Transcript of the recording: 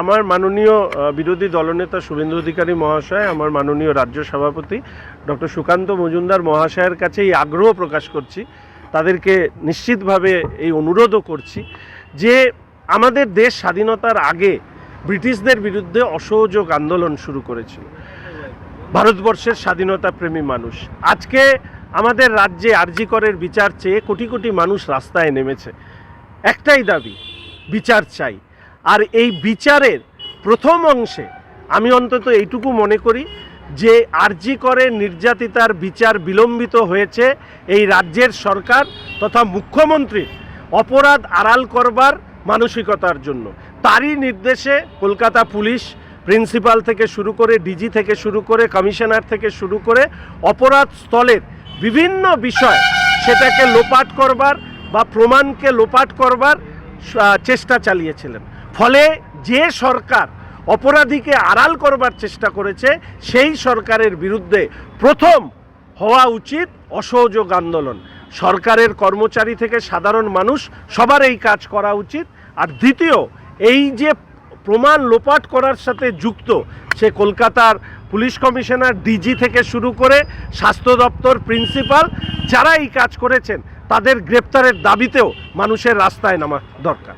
আমার মাননীয় বিরোধী দলনেতা শুভেন্দু অধিকারী মহাশয়, আমার মাননীয় রাজ্য সভাপতি ডক্টর সুকান্ত মজুমদার মহাশয়ের কাছে এই আগ্রহ প্রকাশ করছি। তাদেরকে নিশ্চিতভাবে এই অনুরোধও করছি যে আমাদের দেশ স্বাধীনতার আগে ব্রিটিশদের বিরুদ্ধে অসহযোগ আন্দোলন শুরু করেছিল। ভারতবর্ষের স্বাধীনতা প্রেমী মানুষ। আজকে আমাদের রাজ্যে আরজি করের বিচার চেয়ে কোটি কোটি মানুষ রাস্তায় নেমেছে। একটাই দাবি, বিচার চাই। আর এই বিচারের প্রথম অংশে আমি অন্তত এইটুকু মনে করি যে আরজি করে নির্যাতিতার বিচার বিলম্বিত হয়েছে এই রাজ্যের সরকার তথা মুখ্যমন্ত্রীর অপরাধ আড়াল করবার মানসিকতার জন্য। তারই নির্দেশে কলকাতা পুলিশ প্রিন্সিপাল থেকে শুরু করে ডিজি থেকে শুরু করে, কমিশনার থেকে শুরু করে অপরাধ স্থলের বিভিন্ন বিষয় সেটাকে লোপাট করবার বা প্রমাণকে লোপাট করবার চেষ্টা চালিয়েছিলেন। ফলে যে সরকার অপরাধীকে আড়াল করবার চেষ্টা করেছে, সেই সরকারের বিরুদ্ধে প্রথম হওয়া উচিত অসহযোগ আন্দোলন। সরকারের কর্মচারী থেকে সাধারণ মানুষ, সবার এই কাজ করা উচিত। আর দ্বিতীয়, এই যে প্রমাণ লোপাট করার সাথে যুক্ত, সে কলকাতার পুলিশ কমিশনার ডিজি থেকে শুরু করে স্বাস্থ্য দপ্তর প্রিন্সিপাল, যারা এই কাজ করেছেন, তাদের গ্রেপ্তারের দাবিতেও মানুষের রাস্তায় নামা দরকার।